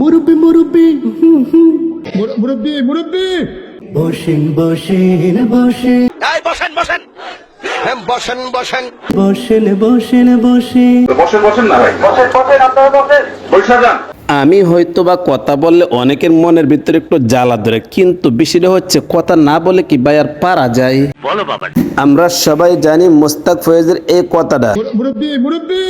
মুরব্বি মুরব্বি। মুরব্বী মুরব্বী। বসেন বসেন বসে এই বসেন বসেন। হ্যাঁ, বসেন বসেন। বসেন বসেন বসে বসেন বসেন না ভাই। বসেন বসেন আপনারা বসেন। বৈশা যান। আমি হয়তো বা কথা বললে অনেকের মনের ভিতরে একটু জ্বালা ধরে কিন্তু বিষয়টা হচ্ছে কথা না বলে কি ভাই আর পারা যায়? বলো বাবা। আমরা সবাই জানি মোস্তাক ফয়েজের এই কথাটা। মুরব্বী মুরব্বী।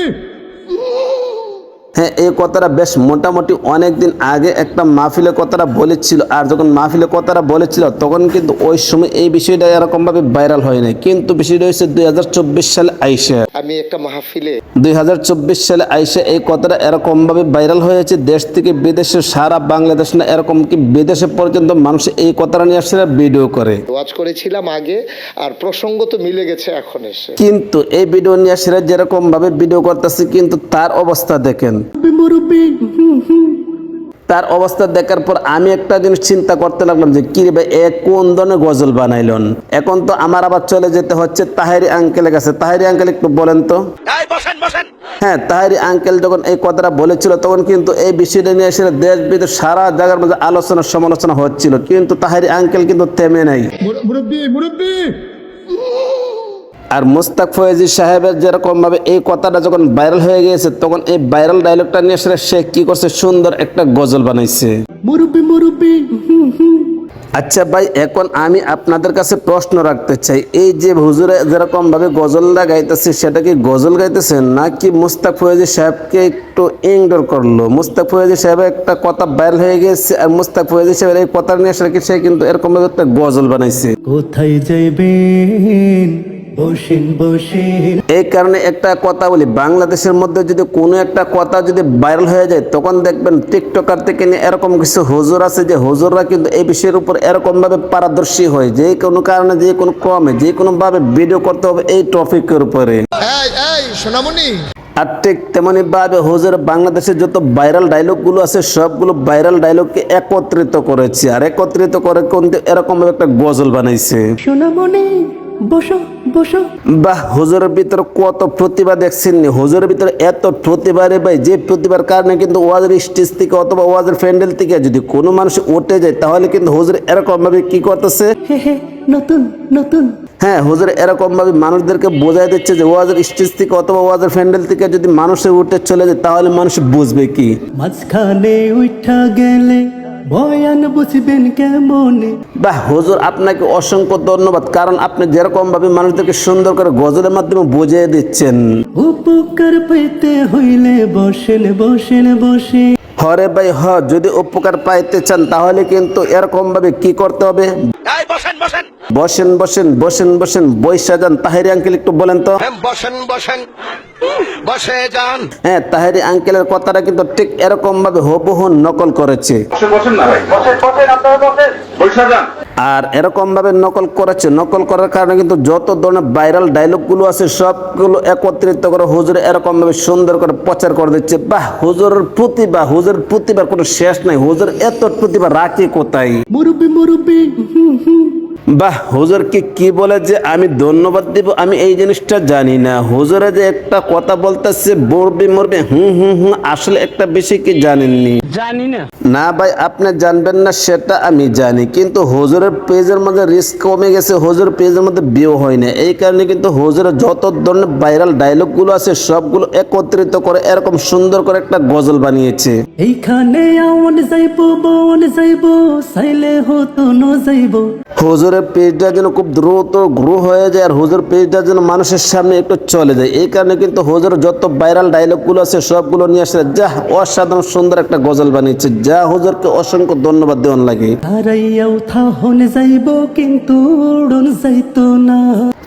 হ্যাঁ এই কথাটা বেশ মোটামুটি অনেক দিন আগে একটা মাহফিলে কথাটা বলেছিল। আর যখন মাহফিলে কথাটা বলেছিল তখন কিন্তু ওই সময় এই বিষয়টা এরকম ভাবে ভাইরাল হয় নাই কিন্তু বিষয়টা হয়েছে দুই হাজার চব্বিশ সালে আইসা। আমি একটা মাহফিলে দুই হাজার চব্বিশ সালে আইসা এই কথাটা এরকম ভাবে ভাইরাল হয়েছে দেশ থেকে বিদেশে সারা বাংলাদেশ না এরকম কি বিদেশে পর্যন্ত মানুষ এই কথাটা নিয়ে আসছে ভিডিও করে। ওয়াজ করেছিলাম আগে আর প্রসঙ্গ তো মিলে গেছে এখন এসে। কিন্তু এই ভিডিও নিয়ে আসলে যেরকম ভাবে ভিডিও করতেছে কিন্তু তার অবস্থা দেখেন। মুরব্বি তার অবস্থা দেখার পর আমি একটা জিনিস চিন্তা করতে লাগলাম যে কি রে ভাই এ কোন ধরনের গজল বানাইলন? এখন তো আমার আবার চলে যেতে হচ্ছে তাহেরি আঙ্কেলের কাছে। তাহেরি আঙ্কেল একটু বলেন তো। এই বসেন বসেন। হ্যাঁ তাহেরি আঙ্কেল যখন এই কথাটা বলেছিল তখন কিন্তু এই বিষয়টা নিয়ে এসে দেশ বিদেশ সারা জায়গার মধ্যে আলোচনা সমালোচনা হচ্ছিল। কিন্তু তাহেরি আঙ্কেল কিন্তু থেমে নাই। মুরব্বী মুরব্বী! আর মুস্তাক ফয়েজি সাহেবের যেরকমভাবে এই কথাটা যখন ভাইরাল হয়ে গিয়েছে তখন এই ভাইরাল ডায়লগটা নিয়ে এসে সে কি করছে? সুন্দর একটা গজল বানাইছে। মুরব্বি মুরব্বি আচ্ছা ভাই এখন আমি আপনাদের কাছে প্রশ্ন রাখতে চাই। এই যে হুজুরে যেরকম ভাবে গজলটা গাইতেছে সেটা কি গজল গাইতেছেন নাকি মুস্তাক ফয়েজি সাহেবকে একটু ইংডোর করল? মুস্তাক ফয়েজি সাহেবের একটা কথা ভাইরাল হয়ে গেছে আর মুস্তাক ফয়েজি সাহেবের এই কথা নিয়ে আসলে কি সে কিন্তু এরকম ভাবে একটা গজল বানাইছে? কোথায় যাইবেন? বসেন বসেন। এই কারণে একটা কথা বলি বাংলাদেশের মধ্যে যদি কোনো একটা কথা যদি ভাইরাল হয়ে যায় তখন দেখবেন টিকটকার থেকে নিয়ে এরকম কিছু হুজুর আছে যে হুজুররা কিন্তু এই বিষয়ের উপর এরকম ভাবে পারদর্শী হয়। যে কোনো কারণে যে কোনো ক্রমে যে কোনো ভাবে ভিডিও করতে হবে এই টপিকের উপরে। এই এই সোনামণি। আর ঠিক তেমনি ভাবে হুজুর বাংলাদেশের যত ভাইরাল ডায়লগগুলো আছে সবগুলো ভাইরাল ডায়লগকে একত্রিত করেছে। আর একত্রিত করে কিন্তু এরকম ভাবে একটা গজল বানাইছে। সোনামণি বসো বসো। বাহ হুজুরের ভিতরে কত প্রতিভা দেখছেন নি। হুজুরের ভিতরে এত প্রতিভা রে ভাই যে প্রতিভার কারণে কিন্তু ওয়াজের স্টেজ থেকে অথবা ওয়াজের প্যান্ডেল থেকে যদি কোনো মানুষ উঠে যায় তাহলে কিন্তু হুজুর এরকম ভাবে কি করতেছে? নতুন নতুন। হ্যাঁ হুজুর এরকম ভাবে মানুষদেরকে বোঝাই দিচ্ছে যে ওয়াজের স্টেজ থেকে অথবা ওয়াজের প্যান্ডেল থেকে যদি মানুষে উঠে চলে যায় তাহলে মানুষ বুঝবে কি? মাঝখানে উঠা গেলে বয়ান বুঝবেন কেমনে? বাহ হুজুর আপনাকে অসংখ্য ধন্যবাদ কারণ আপনি যেরকম ভাবে মানুষদেরকে সুন্দর করে গজলের মাধ্যমে বুঝিয়ে দিচ্ছেন। উপকার পেতে হইলে বসেন বসেন বসে হরে ভাই হ যদি উপকার পাইতে চান তাহলে কিন্তু এরকম ভাবে কি করতে হবে? বসেন বসেন। বসেন বসেন বসেন বসেন বৈশা যান। তাহেরি আঙ্কেল একটু বলেন তো। হ্যাঁ, বসেন বসেন। বসে যান। হ্যাঁ তাহেরি আঙ্কেলের কথাটা কিন্তু ঠিক এরকম ভাবে হুবহু নকল করেছে। বসেন বসেন না ভাই। বসেন বসেন আপনারা বসেন। বৈশা যান। আর এরকম ভাবে নকল করেছে। নকল করার কারণে কিন্তু যত ধরনের ভাইরাল ডায়লগগুলো আছে সবগুলো একত্রিত করে হুজুর এরকম ভাবে সুন্দর করে প্রচার করে দিচ্ছে। বাহ হুজুরের প্রতিভা হুজুর প্রতিভার কোনো শেষ নাই। হুজুর এত প্রতিভা রাখে কোথায়? মুরব্বি মুরব্বি বাহ হুজুরকে কি বলে যে আমি ধন্যবাদ দিব? আমি এই জিনিসটা জানি না। হুজুরে যে একটা কথা বলতেছে মরবে মরবে হুম হুম হুম আসলে একটা বেশি কি জানেননি? জানি না। না ভাই আপনি জানবেন না সেটা আমি জানি। কিন্তু হুজুরের পেজের মধ্যে রিস্ক কমে গেছে হুজুর পেজের মধ্যে বিয়ে হয় না এই কারণে কিন্তু হুজুরের যত ধরনের ভাইরাল ডায়লগগুলো আছে সবগুলো একত্রিত করে এরকম সুন্দর করে একটা গজল বানিয়েছে। এইখানে যাইব বন যাইব সাইলে হতো ন যাইব। হুজুরের পেজটা যেন খুব দ্রুত গ্রো হয়ে যায় আর হুজুর পেজটা যেন মানুষের সামনে একটু চলে যায়। এই কারণে কিন্তু হুজুর যত ভাইরাল ডায়লগগুলো আছে সবগুলো নিয়ে আসলে যা অসাধারণ সুন্দর একটা গজল বানিয়েছে। যা হুজুরকে অসংখ্য ধন্যবাদ দেওয়ান লাগে। যাইব কিন্তু যাইতো না।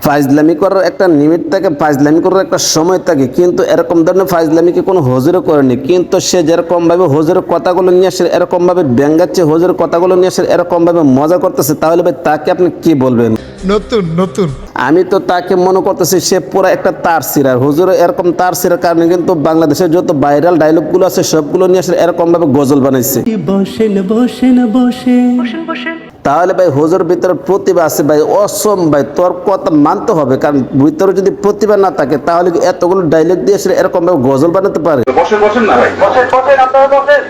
ফাইজলামি করার একটা নিমিট থাকে ফাইজলামি করার একটা সময় থাকে কিন্তু এরকম ধরনের ফাইজলামিকে কোনো হজুরও করেনি? কিন্তু সে যেরকম ভাবে হজুরের কথাগুলো নিয়ে আসে এরকম ভাবে ব্যঙ্গাচ্ছে হজুরের কথাগুলো নিয়ে আসে এরকম ভাবে মজা করতেছে তাহলে ভাই তাকে আপনি কি বলবেন? নতুন নতুন। আমি তো তাকে মনে করতেছি সে পুরো একটা তার সিরার হুজুর এরকম তার সিরার কারণে কিন্তু বাংলাদেশের যত ভাইরাল ডায়লগগুলো আছে সবগুলো নিয়ে আসলে এরকম ভাবে গজল বানাইছে। বসেন বসেন বসে তাহলে ভাই হুজুর ভিতরে প্রতিভা আছে ভাই অসম ভাই তোর কথা মানতে হবে কারণ ভিতরে যদি প্রতিভা না থাকে তাহলে কি এতগুলো ডাইলেক্ট দিয়ে সে এরকম ভাবে গজল বানাতে পারে? বসেন বসেন না ভাই। বসেন বসেন আপনারা বসেন।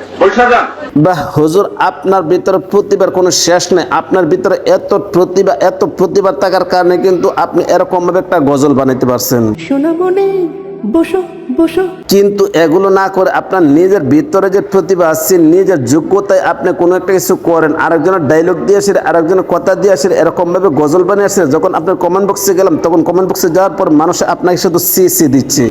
বাহ হুজুর আপনার ভিতরে প্রতিভার কোনো শেষ নেই। আপনার ভিতরে এত প্রতিভা এত প্রতিভা থাকার কারণে কিন্তু আপনি এরকম ভাবে একটা গজল বানাইতে পারছেন। সোনামণি বসো বসো। কিন্তু এগুলো না করে আপনার নিজের ভিতরে যে প্রতিভা আছে নিজের যোগ্যতায় আপনি কোনো একটা কিছু করেন আরেকজনের ডায়লগ দিয়ে আসেন আরেকজনের কথা দিয়ে আসেন এরকম ভাবে গজল বানিয়ে আসেন যখন আপনার কমেন্ট বক্সে গেলাম তখন কমেন্ট বক্সে যাওয়ার পর মানুষ আপনাকে শুধু সি সি দিচ্ছে।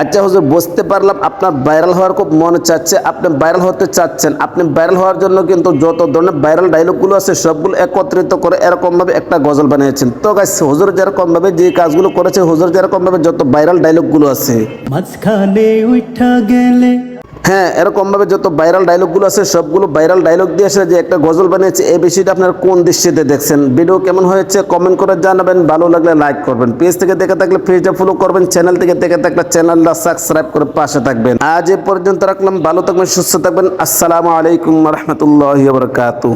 আচ্ছা হুজুর বুঝতে পারলাম আপনার ভাইরাল হওয়ার খুব মনে চাচ্ছে আপনি ভাইরাল হতে চাচ্ছেন আপনি ভাইরাল হওয়ার জন্য কিন্তু যত ধরনের ভাইরাল ডায়লগগুলো আছে সবগুলো একত্রিত করে এরকম ভাবে একটা গজল বানিয়েছেন। তো গাইস হুজুর যেরকম ভাবে যে কাজগুলো করেছে হুজুর যেরকম ভাবে যত ভাইরাল ডায়লগগুলো আছে। মাঝখানে উঠা গেলে হ্যাঁ এরকম ভাবে যত ভাইরাল ডায়লগগুলো আছে সবগুলো ভাইরাল ডায়লগ দিয়ে এসে যে একটা গজল বানিয়েছে এই বিষয়টা আপনার কোন দৃষ্টিতে দেখছেন? ভিডিও কেমন হয়েছে কমেন্ট করে জানাবেন। ভালো লাগলে লাইক করবেন। পেজ থেকে দেখে থাকলে পেজটা ফলো করবেন। চ্যানেল থেকে দেখে থাকলে চ্যানেলটা সাবস্ক্রাইব করে পাশে থাকবেন। আজ এ পর্যন্ত রাখলাম। ভালো থাকবেন সুস্থ থাকবেন। আসসালামু আলাইকুম রহমতুল্লাহ বরকাতু